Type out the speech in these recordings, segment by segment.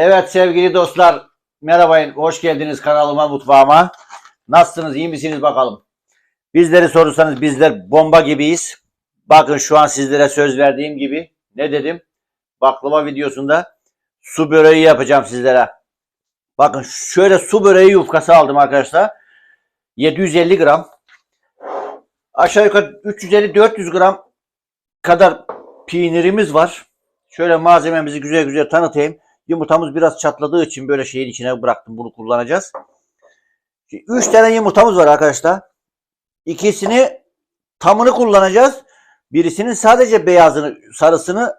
Evet sevgili dostlar, merhaba, hoş geldiniz kanalıma, mutfağıma. Nasılsınız, iyi misiniz bakalım? Bizleri sorursanız bizler bomba gibiyiz. Bakın şu an sizlere söz verdiğim gibi, ne dedim? Baklava videosunda su böreği yapacağım sizlere. Bakın şöyle su böreği yufkası aldım arkadaşlar. 750 gram. Aşağı yukarı 350-400 gram kadar peynirimiz var. Şöyle malzememizi güzel güzel tanıtayım. Yumurtamız biraz çatladığı için böyle şeyin içine bıraktım. Bunu kullanacağız. 3 tane yumurtamız var arkadaşlar. İkisini tamını kullanacağız. Birisinin sadece beyazını, sarısını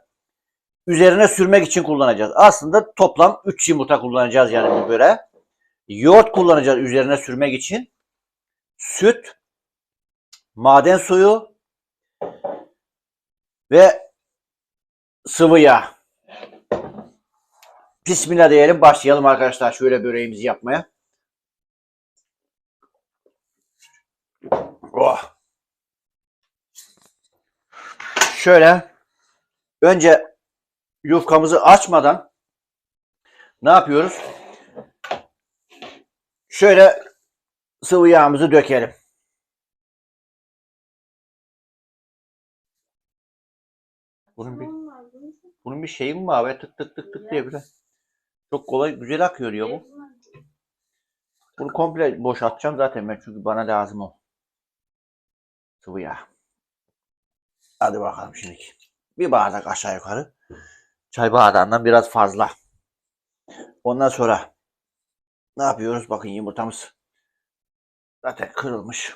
üzerine sürmek için kullanacağız. Aslında toplam 3 yumurta kullanacağız yani bu böreğe. Yoğurt kullanacağız üzerine sürmek için. Süt, maden suyu ve sıvı yağ. Bismillah diyelim başlayalım arkadaşlar şöyle böreğimizi yapmaya. Oh. Şöyle önce yufkamızı açmadan ne yapıyoruz? Şöyle sıvı yağımızı dökelim. Bunun bir bunun bir şeyi mi var? Tık tık tık tık diye böyle. Çok kolay, güzel akıyor ya bu. Bunu komple boşaltacağım zaten ben çünkü bana lazım o. Sıvı yağ. Hadi bakalım şimdi. Bir bardak aşağı yukarı. Çay bardağından biraz fazla. Ondan sonra ne yapıyoruz? Bakın yumurtamız zaten kırılmış.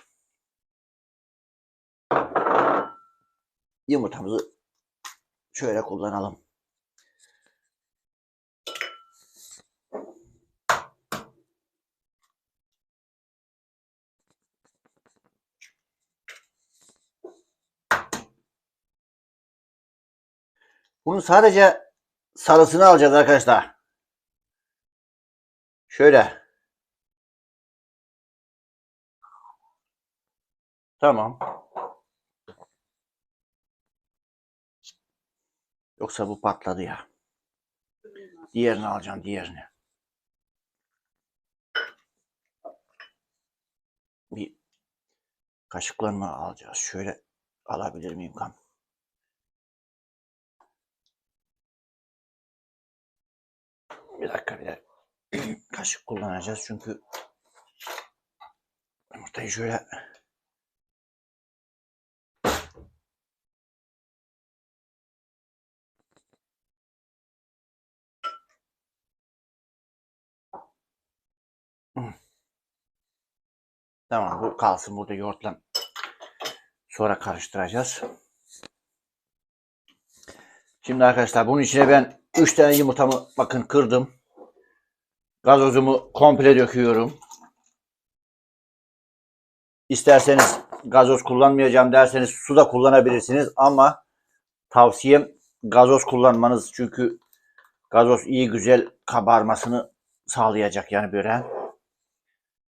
Yumurtamızı şöyle kullanalım. Bunun sadece sarısını alacağız arkadaşlar. Şöyle. Tamam. Yoksa bu patladı ya. Diğerini alacağım, diğerini. Bir kaşıkla mı alacağız? Şöyle alabilir miyim kan? Bir dakika bir de kaşık kullanacağız çünkü yumurtayı şöyle Tamam bu kalsın burada yoğurtla sonra karıştıracağız. Şimdi arkadaşlar bunun içine ben 3 tane yumurtamı bakın kırdım. Gazozumu komple döküyorum. İsterseniz gazoz kullanmayacağım derseniz su da kullanabilirsiniz ama tavsiyem gazoz kullanmanız çünkü gazoz iyi güzel kabarmasını sağlayacak yani böreğin.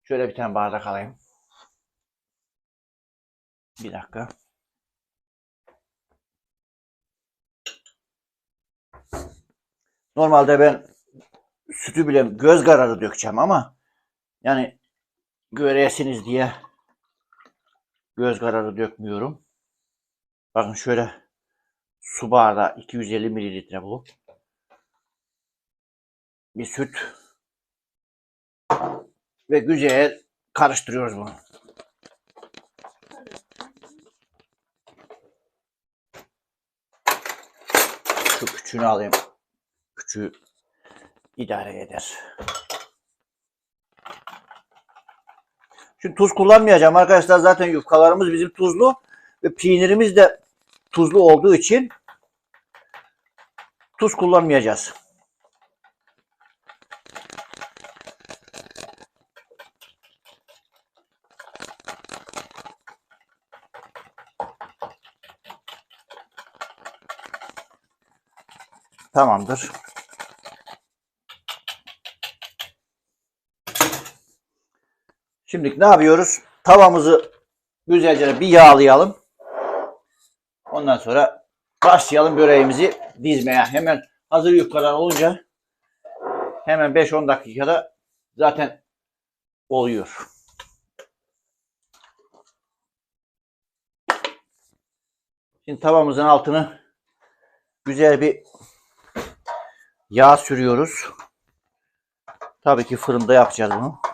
Şöyle bir tane bardak alayım. Bir dakika. Normalde ben sütü bile göz kararı dökeceğim ama yani göresiniz diye göz kararı dökmüyorum. Bakın şöyle su bardağı 250 mililitre bu. Bir süt ve güzel karıştırıyoruz bunu. Şu küçüğünü alayım. Küçüğü idare eder. Şimdi tuz kullanmayacağım arkadaşlar. Zaten yufkalarımız bizim tuzlu ve peynirimiz de tuzlu olduğu için tuz kullanmayacağız. Tamamdır. Şimdi ne yapıyoruz? Tavamızı güzelce bir yağlayalım. Ondan sonra başlayalım böreğimizi dizmeye. Hemen hazır yufkalar olunca Hemen 5-10 dakikada zaten oluyor. Şimdi tavamızın altını güzel bir yağ sürüyoruz. Tabii ki fırında yapacağız bunu.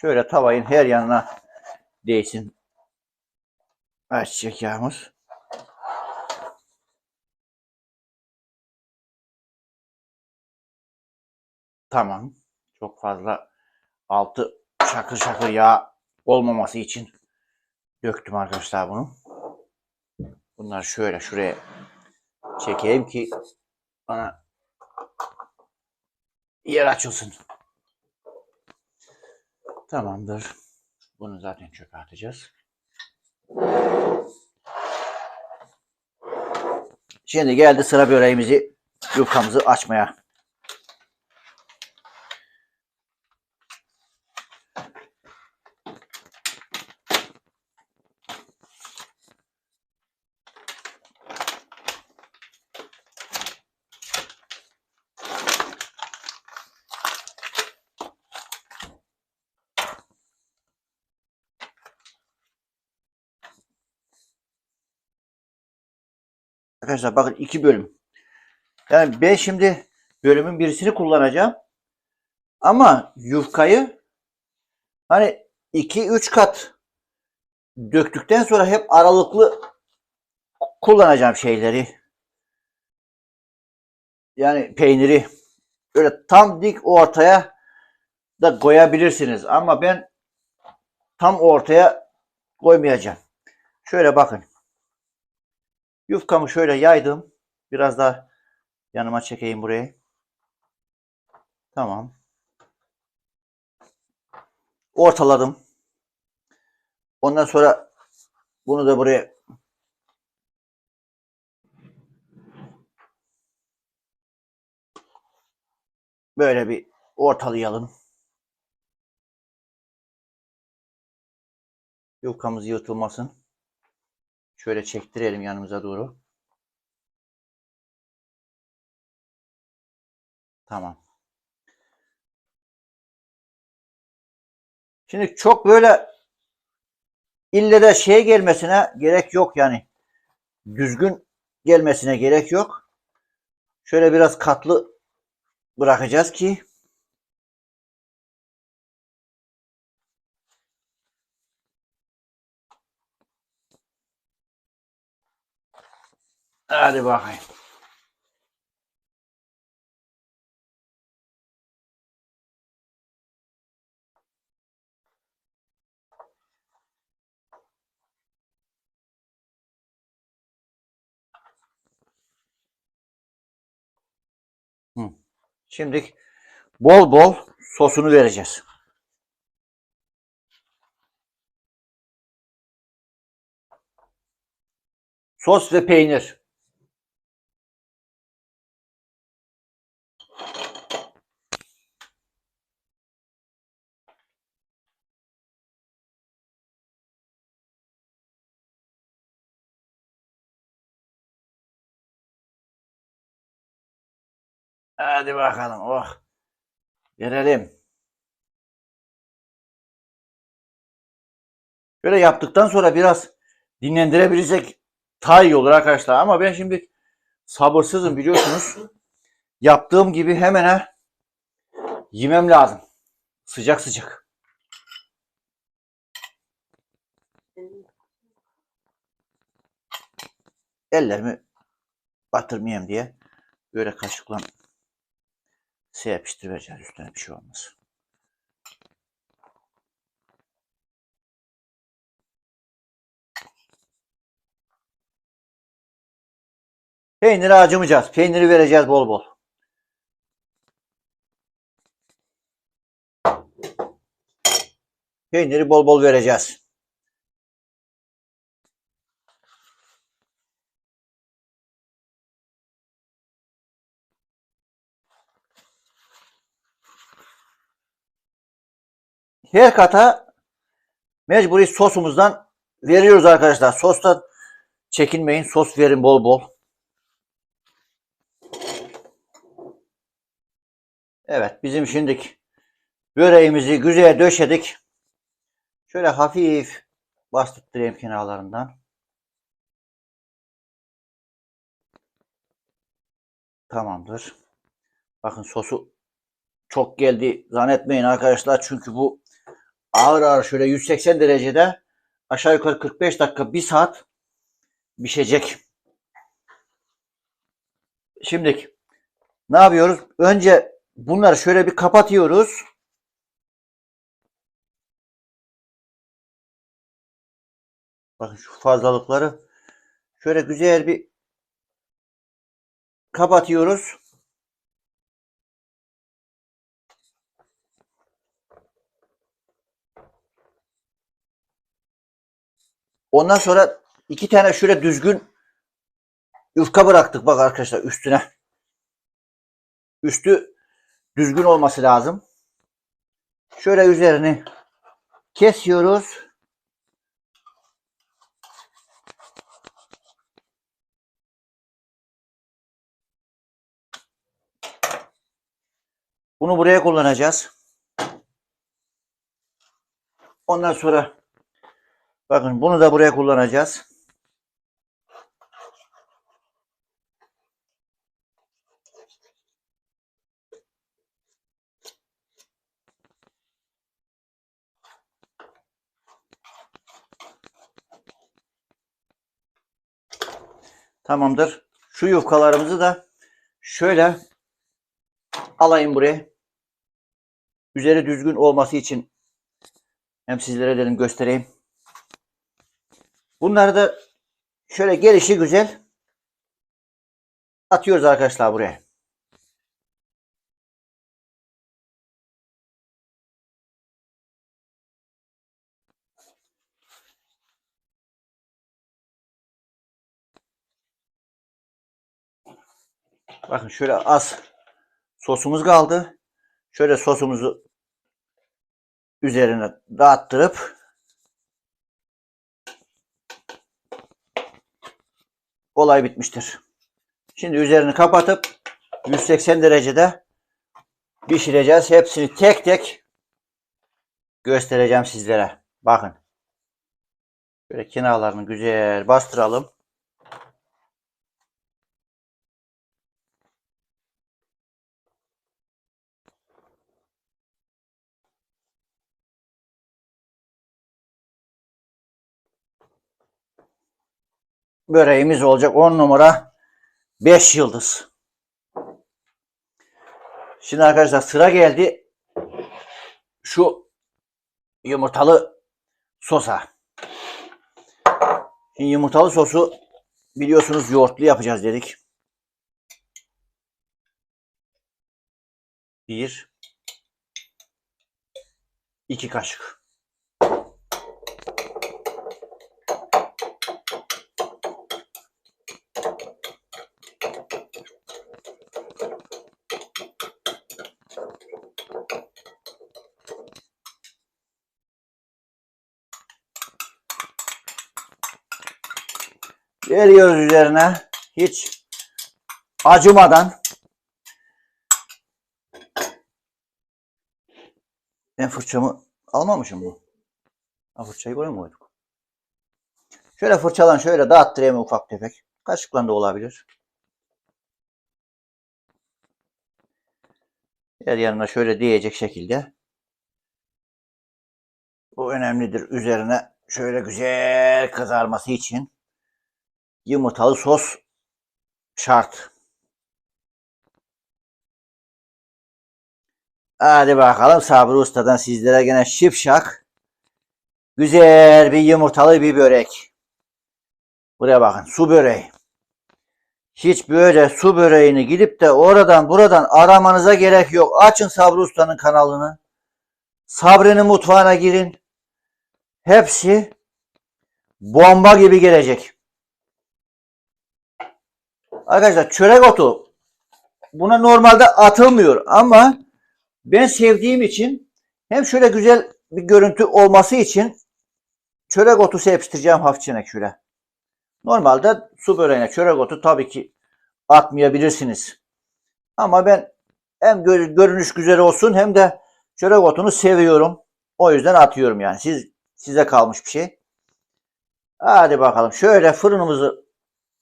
Şöyle tavayın her yanına değsin. Ayçiçek yağımız. Tamam. Çok fazla altı şakır şakır yağ olmaması için döktüm arkadaşlar bunu. Bunlar şöyle şuraya çekeyim ki bana yer açılsın. Tamamdır. Bunu zaten çöpe atacağız. Şimdi geldi sıra böreğimizi, yufkamızı açmaya. Arkadaşlar bakın iki bölüm. Yani ben şimdi bölümün birisini kullanacağım. Ama yufkayı hani 2-3 kat döktükten sonra hep aralıklı kullanacağım şeyleri. Yani peyniri öyle tam dik ortaya da koyabilirsiniz. Ama ben tam ortaya koymayacağım. Şöyle bakın. Yufkamı şöyle yaydım. Biraz daha yanıma çekeyim burayı. Tamam. Ortaladım. Ondan sonra bunu da buraya böyle bir ortalayalım. Yufkamız yırtılmasın. Şöyle çektirelim yanımıza doğru. Tamam. Şimdi çok böyle ille de şey gelmesine gerek yok yani. Düzgün gelmesine gerek yok. Şöyle biraz katlı bırakacağız ki Hadi bakayım. Şimdi bol bol sosunu vereceğiz. Sos ve peynir. Hadi bakalım. Oh. Verelim. Böyle yaptıktan sonra biraz dinlendirebilirsek daha iyi olur arkadaşlar. Ama ben şimdi sabırsızım biliyorsunuz. Yaptığım gibi hemen ha yemem lazım. Sıcak sıcak. Ellerimi batırmayayım diye böyle kaşıkla şey yapıştıracağız üstüne bir şey olmaz. Peyniri acımayacağız. Peyniri vereceğiz bol bol. Peyniri bol bol vereceğiz. Her kata mecburi sosumuzdan veriyoruz arkadaşlar. Sostan çekinmeyin. Sos verin bol bol. Evet bizim şimdilik böreğimizi güzel döşedik. Şöyle hafif bastırayım kenarlarından. Tamamdır. Bakın sosu çok geldi zannetmeyin arkadaşlar. Çünkü bu ağır ağır şöyle 180 derecede aşağı yukarı 45 dakika 1 saat pişecek. Şimdi ne yapıyoruz? Önce bunları şöyle bir kapatıyoruz. Bakın şu fazlalıkları şöyle güzel bir kapatıyoruz. Ondan sonra iki tane şöyle düzgün yufka bıraktık bak arkadaşlar üstüne. Üstü düzgün olması lazım. Şöyle üzerini kesiyoruz. Bunu buraya kullanacağız. Ondan sonra bakın bunu da buraya kullanacağız. Tamamdır. Şu yufkalarımızı da şöyle alayım buraya. Üzeri düzgün olması için hem sizlere dedim göstereyim. Bunları da şöyle gelişi güzel atıyoruz arkadaşlar buraya. Bakın şöyle az sosumuz kaldı. Şöyle sosumuzu üzerine dağıttırıp olay bitmiştir. Şimdi üzerini kapatıp 180 derecede pişireceğiz. Hepsini tek tek göstereceğim sizlere. Bakın. Böyle kenarlarını güzel bastıralım. Böreğimiz olacak 10 numara 5 yıldız. Şimdi arkadaşlar sıra geldi şu yumurtalı sosa. Şimdi yumurtalı sosu biliyorsunuz yoğurtlu yapacağız dedik. Bir, iki kaşık. Veriyoruz üzerine hiç acımadan. Ben fırçamı almamışım mı? Ha, fırçayı buraya mı koyduk? Şöyle fırçalan şöyle dağıttırayım ufak tefek. Kaşıkla da olabilir. Yer yanına şöyle diyecek şekilde. Bu önemlidir. Üzerine şöyle güzel kızarması için yumurtalı sos şart. Hadi bakalım Sabri Usta'dan sizlere gene şipşak güzel bir yumurtalı bir börek. Buraya bakın su böreği. Hiç böyle su böreğini gidip de oradan buradan aramanıza gerek yok. Açın Sabri Usta'nın kanalını. Sabri'nin mutfağına girin. Hepsi bomba gibi gelecek. Arkadaşlar çörek otu buna normalde atılmıyor ama ben sevdiğim için hem şöyle güzel bir görüntü olması için çörek otu serpiştireceğim hafifçe şöyle. Normalde su böreğine çörek otu tabii ki atmayabilirsiniz. Ama ben hem gör- görünüş güzel olsun hem de çörek otunu seviyorum. O yüzden atıyorum yani. Siz size kalmış bir şey. Hadi bakalım. Şöyle fırınımızı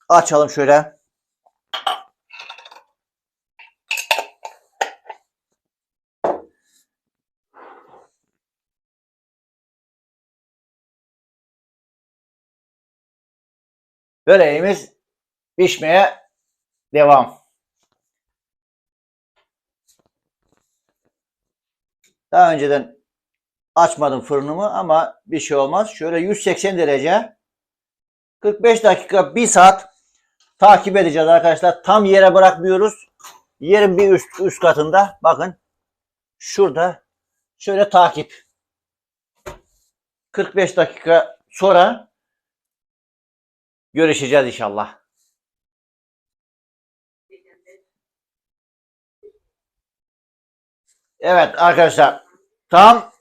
açalım şöyle. Böreğimiz pişmeye devam. Daha önceden açmadım fırınımı ama bir şey olmaz. Şöyle 180 derece 45 dakika 1 saat takip edeceğiz arkadaşlar. Tam yere bırakmıyoruz. Yerin bir üst, üst katında bakın şurada şöyle takip. 45 dakika sonra görüşeceğiz inşallah. Evet arkadaşlar tam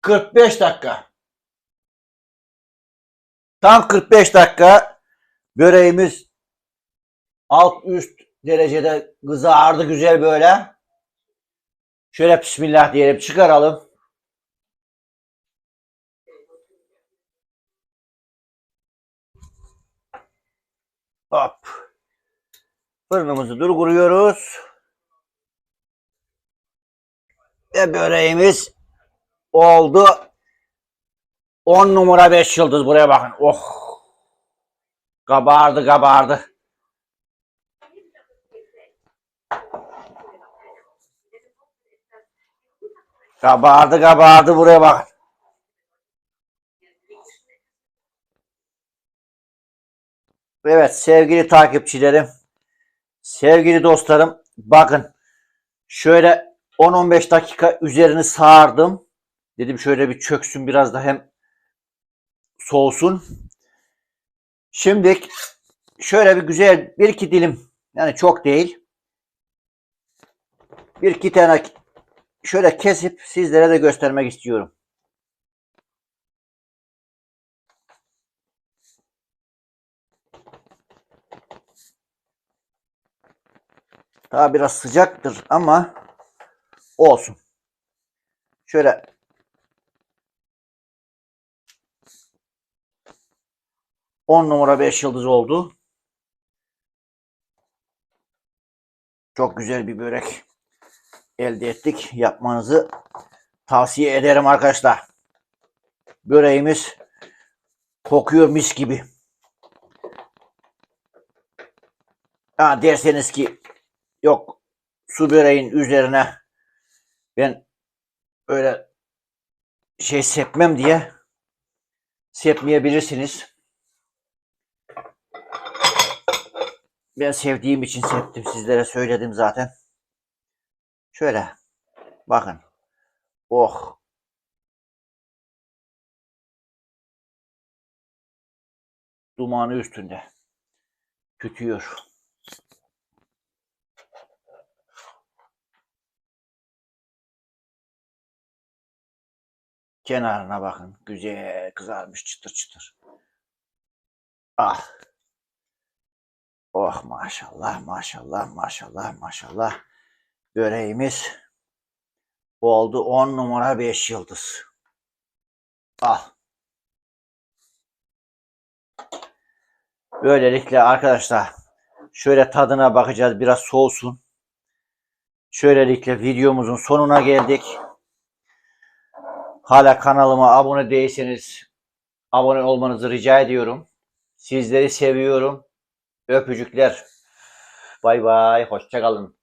45 dakika. Tam 45 dakika böreğimiz alt üst derecede kızardı güzel böyle. Şöyle bismillah diyelim çıkaralım. Hop. Fırınımızı durduruyoruz. Ve böreğimiz oldu. 10 numara 5 yıldız buraya bakın. Oh. Kabardı kabardı. Kabardı kabardı buraya bakın. Evet sevgili takipçilerim, sevgili dostlarım bakın şöyle 10-15 dakika üzerini sağardım. Dedim şöyle bir çöksün biraz da hem soğusun. Şimdi şöyle bir güzel bir iki dilim yani çok değil. Bir iki tane şöyle kesip sizlere de göstermek istiyorum. Daha biraz sıcaktır ama olsun. Şöyle on numara 5 yıldız oldu. Çok güzel bir börek elde ettik. Yapmanızı tavsiye ederim arkadaşlar. Böreğimiz kokuyor mis gibi. Ha derseniz ki yok su böreğin üzerine ben öyle şey sepmem diye sepmeyebilirsiniz. Ben sevdiğim için septim. Sizlere söyledim zaten. Şöyle bakın. Oh. Dumanı üstünde. Tütüyor. Kenarına bakın. Güzel kızarmış çıtır çıtır. Ah. Oh maşallah maşallah maşallah maşallah. Böreğimiz oldu 10 numara 5 yıldız. Ah. Böylelikle arkadaşlar şöyle tadına bakacağız biraz soğusun. Şöylelikle videomuzun sonuna geldik. Hala kanalıma abone değilseniz abone olmanızı rica ediyorum. Sizleri seviyorum. Öpücükler. Bay bay. Hoşçakalın.